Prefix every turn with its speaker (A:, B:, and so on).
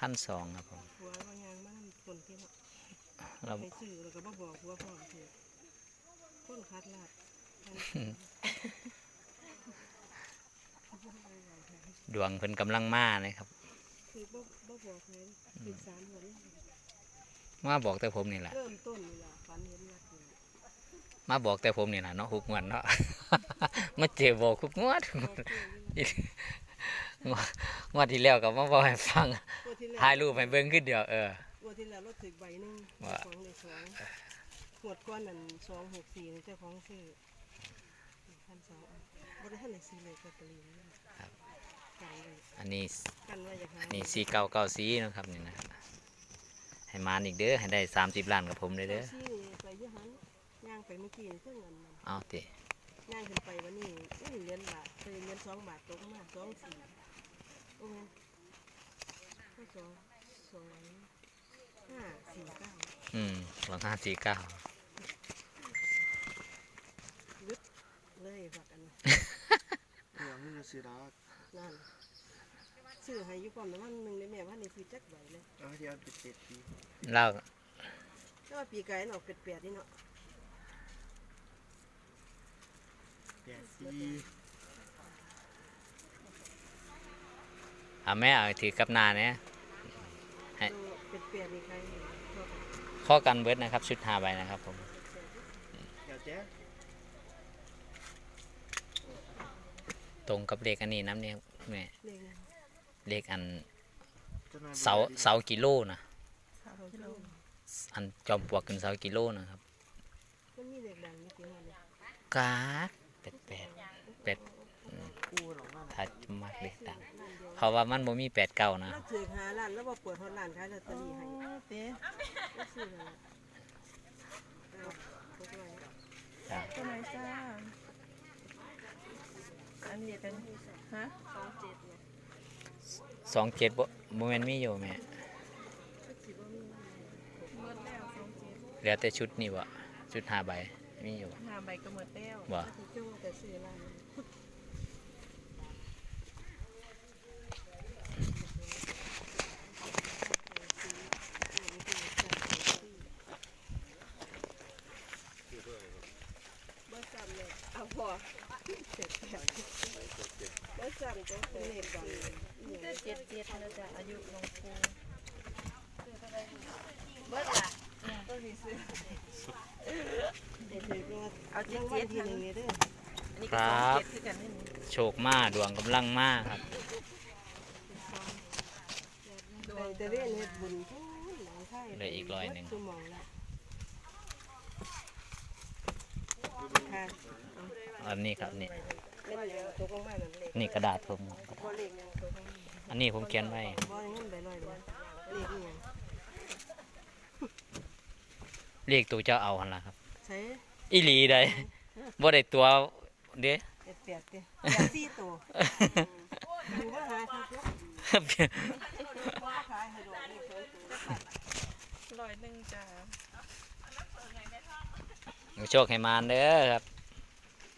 A: พันสองครับผม
B: หัวบางอย่างมันคนที่เนาะ
A: เรา
B: ไปซื้อแล้วก็บ่บอกหัวพ่อคือคนคัดลาดมัน
A: ดวงเพิ่นกำลังมานะครับ
B: คือบ่บ่บอกเลยคือสามหัวนี่
A: มาบอกแต่ผมนี่แหละ
B: เริ่มต้นนี่ล่ะฝันเห็นวัดนี่
A: มาบอกแต่ผมนี่แหละเนาะหุกงวดเนาะมาเจ็บบอกหุกงวด งวดที่แล้วก็มาบอกให้ฟัง
B: งวดที่แล้ว
A: ถ่ายรูปให้เบิ่งขึ้นเดียวเออ
B: งวดที่แล้วเราถึกใบหนึง
A: ว่า
B: สองในสองงวดก้อนนั่นสองหกสี่นี่เจ้าของซื้อพันสองบ่ได้ทันได้ซื้อเลยลอตเตอรี่นี่กันไว้
A: อันนี้
B: กันไว้อย่าหา
A: อันนี้สี่เก้าเก้าสีนะครับนี่นะครับให้มาอีกเด้อให้ได้สามสิบล้านกับผมเลยเด้อ
B: ซี่นี่ไปอยี่หันย่างไปเมื่อกี้นี่เพิ่งเงินมัน
A: เอาติ
B: ย่างขึ้นไปวันนี้อุ้ยเหรียญบาทเคยเหรียญสองบาทตกมาสองสี่ โอ้ยก็สองสองห้าสี่เก้า
A: อืมสองห้าสี่เก้า
B: เลยบักอันนั้น
C: เดี๋ยวนี่จะซื้อแล้ว
B: นั่นซื้อให้อยุความน้ำมันหนึ่งในแม่ว่านี่ซื้อจักใบเลย
C: เอาเดี๋ยวปิดเจ็ดปี
A: เล่า
B: แต่ว่าปีไก่เนาะเป็ดแปดนี่เนาะ
C: แปดปี
A: เอาแม่เอาถือกับนาเนี่ยให้
B: เป็ดแปดนี่ใครชอบกัน
A: ข้อกันเบิดนะครับ ชุดหาใบนะครับผม
C: เดี๋ยวแจ๊
A: ตรงกับเลขอันนี้น้ำเนี่ยแม่
B: เลขนะ
A: เลขอัน
C: จะนอน
A: เสาเสากิโลนะ
B: สามกิโล
A: อันจอมปลวกขึ้นเสากิโลนะครับ
B: มันมีเลขดังนี่จริงๆเลย
A: กาดเป็ดเป็ดเป็ด
C: กู้หรอกนั่น
A: ถ้ามักเลขดังเพราะว่ามันบ่มีแปดเก้านะ
B: แล้วถือหาร้านแล้วบ่เปิดฮอดร้านขายลอตเตอรี่ให้
D: เต้
B: ก็ซื้อนั่นแหละเอาพกไว้
D: ตัวไหนจ้าอันนี้เป็นฮะ
B: สองเจ็ดเนี่ย
A: สองเจ็ดบ่บ่แม่นมีอยู่แม่
B: ก็สิบ่มี
D: หมดแล้วสองเจ็ด
A: เหลือแต่ชุดนี่บ่ชุดหาใบมีอยู่
D: ห้าใบก็หมดแล้ว
A: บ่
B: ก็สิจ้องแต่ซื้อร้านนี้บ่จำ เลยเอาพอเสร็จแล้วบ่จำก็เป็นเลขดังเนี่ย
D: เจ็ดเจ็ดนะจ๊ะอายุหลวงปู่เบิดล่ะต้นนี้ซื้อ
B: เด็กๆว่า
D: เอาเจ็
B: ยั
D: ด
B: ง
D: เจ็
B: วัน
D: ด
B: ที่
D: ทั้ง
B: หนึ่งนี่เด้อ
D: อันนี้ก็สองเจ็ดคือกันนี่นี่
A: โชคมาดวงกำลังมาครับ
B: ไปแต่เว้นเฮ็ดบุญทุกหลังไทย
A: เหลืออีกร้อยหนึ่ง
B: ชั่วโมงละค่ะ
A: อันนี้ครับนี่
B: เล่นยังตกลงมานั่นเลข
A: นี่กระดาษผม
B: บ่เลขยังตกลงมา
A: อันนี้ผมเขียนไว้
B: บ่เงินใบลอยเลยเลขอีหยัง
A: เรียกตัวเจ้าเอาหั่นล่ะครับ
B: ใช้
A: อีหลีได้บ่ได้ตัวเด้
B: เอ็ดแปดเด้แปดสี่ตัวดูว่าหาครับเนาะว่าขายให้ดอกเลขสองตัว
D: ร้อยหนึ่งจ้า
A: โชคให้มานเด้อครับ